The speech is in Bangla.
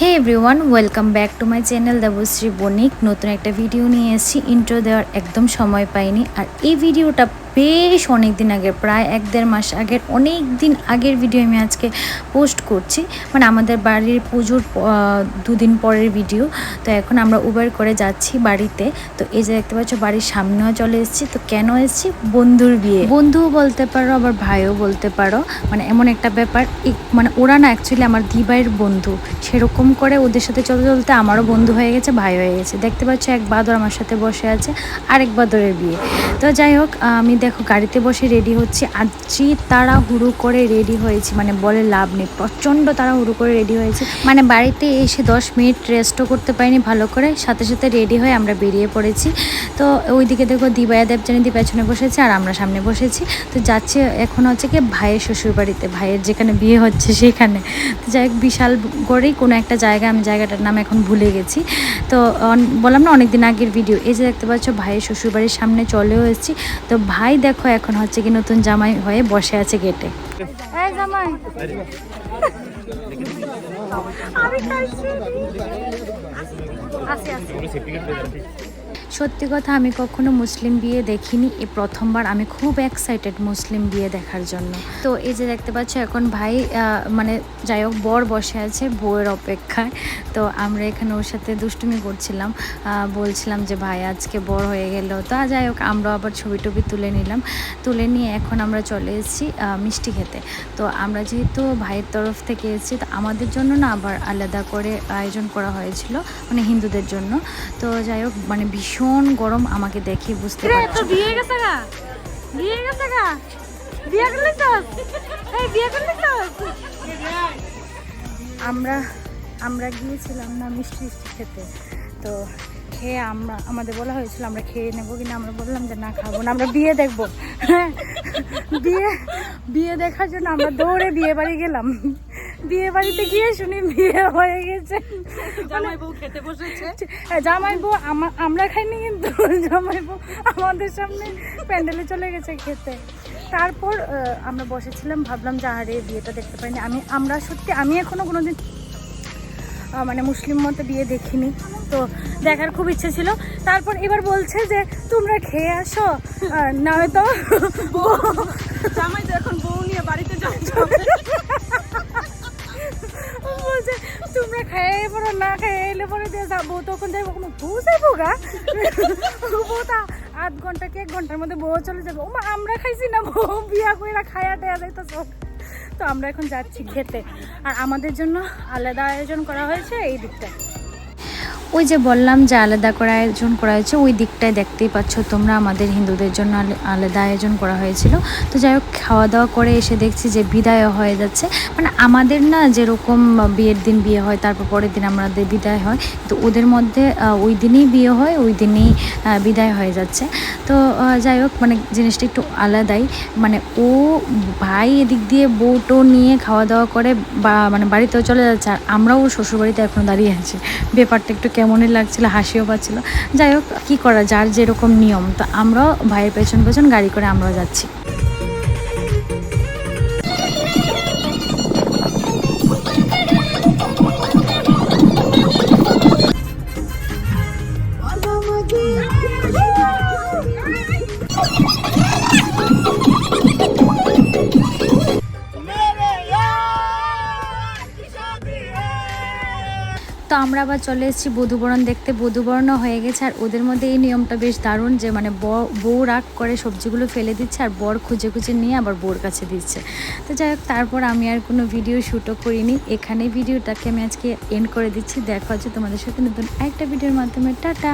Hey everyone welcome back to my channel Debashree Banik নতুন একটা ভিডিও নিয়ে এসেছি। ইন্ট্রো দেওয়ার একদম সময় পাইনি। আর এই ভিডিওটা বেশ অনেক দিন আগে, প্রায় এক দেড় মাস আগের অনেক দিন আগের ভিডিও আমি আজকে পোস্ট করছি। মানে আমাদের বাড়ির পুজোর দুদিন পরের ভিডিও তো এখন আমরা উবের করে যাচ্ছি বাড়িতে। তো এই যে দেখতে পাচ্ছ, বাড়ির সামনেও চলে এসেছি। তো কেন এসেছি? বন্ধুর বিয়ে। বন্ধুও বলতে পারো, আবার ভাইও বলতে পারো। মানে এমন একটা ব্যাপার। মানে ওরা না অ্যাকচুয়ালি আমার দিবাইয়ের বন্ধু। সেরকম করে ওদের সাথে চলতে চলতে আমারও বন্ধু হয়ে গেছে, ভাই হয়ে গেছে। দেখতে পাচ্ছ, এক বাদর আমার সাথে বসে আছে, আরেক বাদরের বিয়ে। তো যাই হোক, আমি দেখো, গাড়িতে বসে রেডি হচ্ছি। আজই তাড়াহুড়ো করে রেডি হয়েছি মানে বলে লাভ নেই, প্রচণ্ড তারা তাড়াহুড়ো করে রেডি হয়েছে। মানে বাড়িতে এসে দশ মিনিট রেস্টও করতে পারিনি ভালো করে, সাথে সাথে রেডি হয়ে আমরা বেরিয়ে পড়েছি। তো ওইদিকে দেখো দিবায়া দেবজানিদি পেছনে বসেছে আর আমরা সামনে বসেছি। তো যাচ্ছে এখন হচ্ছে কি ভাইয়ের শ্বশুর বাড়িতে ভাইয়ের যেখানে বিয়ে হচ্ছে সেখানে। তো যাই বিশাল করেই কোনো একটা জায়গা, আমি জায়গাটার নাম এখন ভুলে গেছি। তো বললাম না অনেক দিন আগের ভিডিও এই যে দেখতে পাচ্ছ, ভাইয়ের শ্বশুর বাড়ির সামনে চলেও এসেছি। তো ভাই দেখো এখন হচ্ছে কি নতুন জামাই হয়ে বসে আছে গেটে। জামাই। আসি আসি। সত্যি কথা, আমি কখনো মুসলিম বিয়ে দেখিনি। এই প্রথমবার আমি খুব এক্সাইটেড মুসলিম বিয়ে দেখার জন্য। তো এই যে দেখতে পাচ্ছ, এখন ভাই মানে যাই হোক, বর বসে আছে বউয়ের অপেক্ষায়। তো আমরা এখানে ওর সাথে দুষ্টুমি করছিলাম। বলছিলাম যে, ভাই, আজকে বর হয়ে গেল। তো যাই হোক আমরা আবার ছবি টবি তুলে নিলাম। তুলে নিয়ে এখন আমরা চলে এসেছি মিষ্টি খেতে। তো আমরা যেহেতু ভাইয়ের তরফ থেকে এসেছি, তো আমাদের জন্য না আবার আলাদা করে আয়োজন করা হয়েছিল মানে হিন্দুদের জন্য। তো যাই হোক মানে ভীষণ গরম আমাকে দেখে বুঝতে পারছ। বিয়ে গেছে গা? বিয়ে গেছে গা? বিয়ে করলি তো? এই বিয়ে করলি তো? আমরা আমরা গিয়েছিলাম না মিষ্টি মিষ্টি খেতে। তো খেয়ে আমরা আমাদের বলা হয়েছিল আমরা খেয়ে নেব কিনা আমরা বললাম যে না খাব না আমরা বিয়ে দেখব। হ্যাঁ, বিয়ে বিয়ে দেখার জন্য আমরা দৌড়ে বিয়ে বাড়ি গেলাম। বিয়ে বাড়িতে গিয়ে শুনি বিয়ে হয়ে গেছে। জামাই বউ খেতে বসেছে। হ্যাঁ, জামাই বউ আমা- আমরা খাইনি কিন্তু জামাই বউ আমাদের সামনে প্যান্ডেলে চলে গেছে খেতে। তারপর আমরা বসেছিলাম ভাবলাম যে আরে বিয়েটা দেখতে পাইনি। আমি আমরা সত্যি আমি এখনও কোনোদিন মানে মুসলিম মতে বিয়ে দেখিনি। তো দেখার খুব ইচ্ছে ছিল। তারপর এবার বলছে যে তোমরা খেয়ে আসো। না হয়তো জামাই তো এখন বউ নিয়ে বাড়িতে যাচ্ছে না খেয়ে এলে পরে দিয়ে যাব। তখন যাইবো কোনো বউ যাব গা। আধ ঘণ্টা কি ঘণ্টার মধ্যে বউ চলে যাব। ওমা, আমরা খাইছি না বউ বিয়া কইরা খায়া টায়া যাইতো সব তো আমরা এখন যাচ্ছি খেতে। আর আমাদের জন্য আলাদা আয়োজন করা হয়েছে এই দিকটা ওই যে বললাম যে আলাদা করে আয়োজন করা হয়েছে, ওই দিকটায় দেখতেই পাচ্ছ তোমরা আমাদের হিন্দুদের জন্য আলে- আলাদা আয়োজন করা হয়েছিল। তো যাই হোক খাওয়া দাওয়া করে এসে দেখছি যে বিদায় হয়ে যাচ্ছে। মানে আমাদের না যেরকম বিয়ের দিন বিয়ে হয়, তারপর পরের দিন আমাদের বিদায় হয়, তো ওদের মধ্যে ওই দিনেই বিয়ে হয়, ওই দিনেই বিদায় হয়ে যাচ্ছে। তো যাই হোক মানে জিনিসটা একটু আলাদাই। মানে ও ভাই এদিক দিয়ে বউটো নিয়ে খাওয়া দাওয়া করে বা মানে বাড়িতেও চলে যাচ্ছে, আর আমরাও শ্বশুরবাড়িতে এখন দাঁড়িয়ে আছি। ব্যাপারটা একটু কেমনই লাগছিল, হাসিও পাচ্ছিল। যাই হোক, কী করা, যার যেরকম নিয়ম, তো আমরাও ভাইয়ের পেছন পেছন গাড়ি করে আমরাও যাচ্ছি। তো আমরা আবার চলে এসেছি বধুবরণ দেখতে। বধুবরণও হয়ে গেছে আর ওদের মধ্যে এই নিয়মটা বেশ দারুণ যে মানে বউ রাগ করে সবজিগুলো ফেলে দিচ্ছে আর বর খুঁজে খুঁজে নিয়ে আবার বউর কাছে দিচ্ছে। তো যাই হোক, তারপর আমি আর কোনো ভিডিও শ্যুটও করিনি। এখানে ভিডিওটাকে আমি আজকে এন্ড করে দিচ্ছি। দেখা হচ্ছে তোমাদের সাথে নতুন একটা ভিডিওর মাধ্যমে। টাটা!